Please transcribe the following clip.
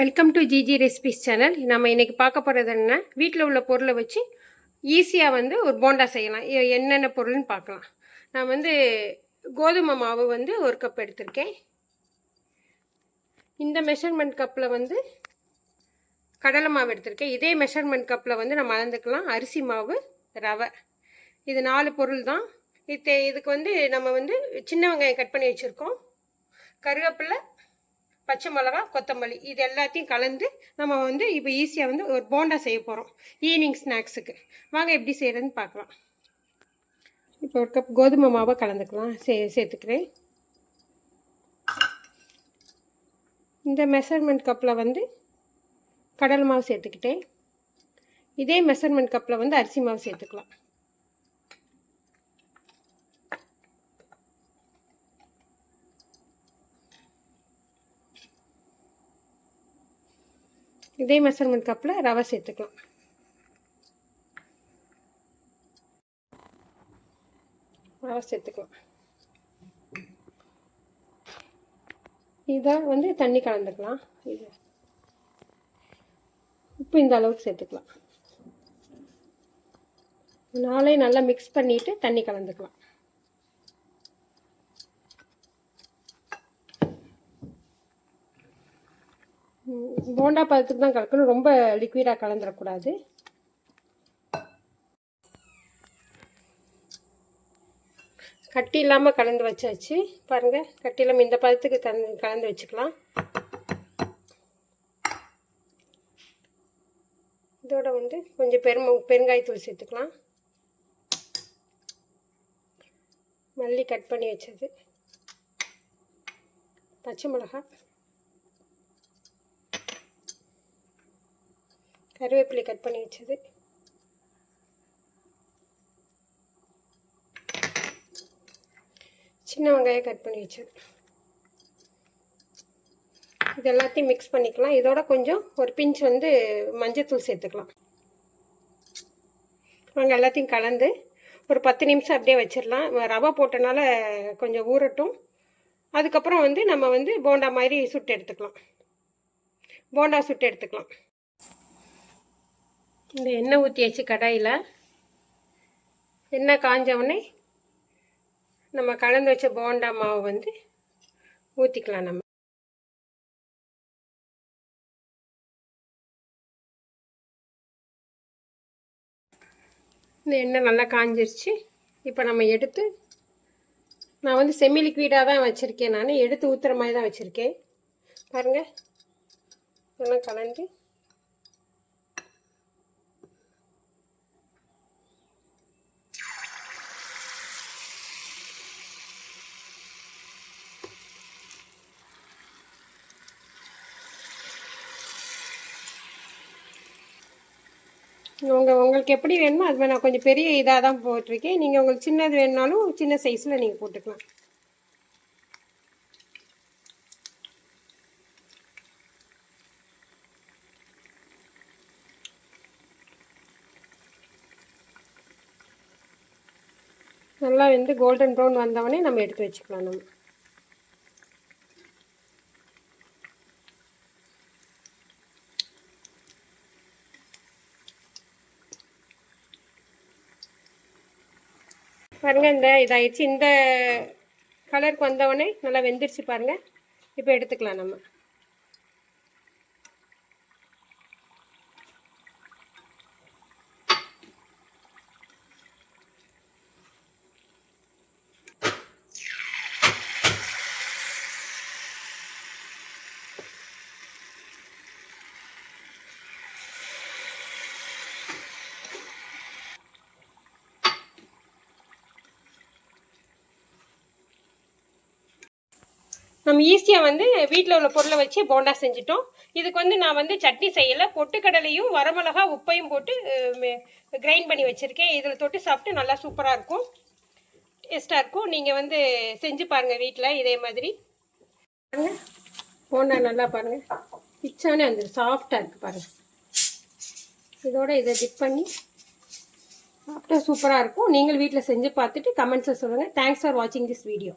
Welcome to GG recipes channel நம்ம இன்றைக்கி பார்க்க போகிறது என்ன? வீட்டில் உள்ள பொருளை வச்சு ஈஸியாக வந்து ஒரு போண்டா செய்யலாம். என்னென்ன பொருள்னு பார்க்கலாம். நான் வந்து கோதுமை மாவு வந்து ஒரு கப் எடுத்திருக்கேன். இந்த மெஷர்மெண்ட் கப்பில் வந்து கடலை மாவு எடுத்திருக்கேன். இதே மெஷர்மெண்ட் கப்பில் வந்து நம்ம அளந்துக்கலாம். அரிசி மாவு ரவை. இது நாலு பொருள் தான். இது இதுக்கு வந்து நம்ம வந்து சின்ன வெங்காயம் கட் பண்ணி வச்சுருக்கோம். கருவேப்பிலை பச்சை மிளகா கொத்தமல்லி இது எல்லாத்தையும் கலந்து நம்ம வந்து இப்போ ஈஸியாக வந்து ஒரு போண்டா செய்ய போகிறோம் ஈவினிங் ஸ்நாக்ஸுக்கு வாங்க எப்படி செய்கிறதுன்னு பார்க்கலாம். இப்போ ஒரு கப் கோதுமை மாவை கலந்துக்கலாம். சே சேர்த்துக்கிறேன். இந்த மெஷர்மெண்ட் கப்பில் வந்து கடல் மாவு சேர்த்துக்கிட்டேன். இதே மெஷர்மெண்ட் கப்பில் வந்து அரிசி மாவு சேர்த்துக்கலாம். இதே மெஷர்மெண்ட் கப்பில் ரவை சேர்த்துக்கலாம். ரவை சேர்த்துக்கலாம். இதை வந்து தண்ணி கலந்துக்கலாம். இது. உப்பு இந்த அளவுக்கு சேர்த்துக்கலாம். நாளே நல்லா மிக்ஸ் பண்ணிட்டு தண்ணி கலந்துக்கலாம். போண்டா பதத்துக்கு தான் கலக்கணும். ரொம்ப லிக்விடாக கலந்துடக்கூடாது கட்டி இல்லாமல் கலந்து வச்சாச்சு. பாருங்கள் கட்டி இல்லாமல் இந்த பதத்துக்கு கலந்து கலந்து வச்சுக்கலாம். இதோட வந்து கொஞ்சம் பெரும பெருங்காயத்தூள் சேர்த்துக்கலாம். மல்லி கட் பண்ணி வச்சது. பச்சை மிளகாய். கருவேப்பிலை கட் பண்ணி வச்சது. சின்ன வெங்காயம் கட் பண்ணி வச்சது. இது எல்லாத்தையும் மிக்ஸ் பண்ணிக்கலாம். இதோட கொஞ்சம் ஒரு பிஞ்ச் வந்து மஞ்சத்தூள் சேர்த்துக்கலாம். நாங்கள் எல்லாத்தையும் கலந்து ஒரு பத்து நிமிஷம் அப்படியே வச்சிடலாம். ரவை போட்டனால கொஞ்சம் ஊறட்டும். அதுக்கப்புறம் வந்து நம்ம வந்து போண்டா மாதிரி சுட்டு எடுத்துக்கலாம். போண்டா சுட்டு எடுத்துக்கலாம். இந்த எண்ணெய் ஊற்றியாச்சு கடாயில் எண்ணெய் காஞ்ச உடனே நம்ம கலந்து வச்ச போண்டா மாவு வந்து ஊற்றிக்கலாம் நம்ம. இந்த எண்ணெய் நல்லா காஞ்சிருச்சு. இப்போ நம்ம எடுத்து நான் வந்து செமி லிக்விடாக தான் வச்சுருக்கேன் நான். எடுத்து ஊற்றுற மாதிரி தான் வச்சுருக்கேன். பாருங்கள் இதெல்லாம் கலந்து உங்கள் உங்களுக்கு எப்படி வேணுமோ அது மாதிரி நான் கொஞ்சம் பெரிய இதாக தான் போட்டிருக்கேன். நீங்கள் உங்களுக்கு சின்னது வேணுனாலும் சின்ன சைஸில் நீங்கள் போட்டுக்கலாம். நல்லா வந்து கோல்டன் ப்ரௌன் வந்தவொடனே நம்ம எடுத்து வச்சுக்கலாம் நம்ம. பாருங்க இந்த இதாகிடுச்சு இந்த கலருக்கு வந்தவொடனே நல்லா வெந்துருச்சு பாருங்க. இப்போ எடுத்துக்கலாம் நம்ம. நம்ம ஈஸியாக வந்து வீட்டில் உள்ள பொருளை வச்சு போண்டா செஞ்சிட்டோம். இதுக்கு வந்து நான் வந்து சட்னி செய்யலை. பொட்டுக்கடலையும் வரமிளகா உப்பையும் போட்டு கிரைண்ட் பண்ணி வச்சுருக்கேன். இதில் தொட்டு சாப்பிட்டு நல்லா சூப்பராக இருக்கும். டேஸ்ட்டாக இருக்கும். நீங்கள் வந்து செஞ்சு பாருங்கள் வீட்டில் இதே மாதிரி. பாருங்கள் போண்டா நல்லா பாருங்கள் பிச்சானே வந்து சாஃப்டாக இருக்குது பாருங்கள் இதோட இதை டிப் பண்ணி சாப்பிட்டா சூப்பராக இருக்கும். நீங்கள் வீட்டில் செஞ்சு பார்த்துட்டு கமெண்ட்ஸை சொல்லுங்கள் தேங்க்ஸ் ஃபார் வாட்சிங் திஸ் வீடியோ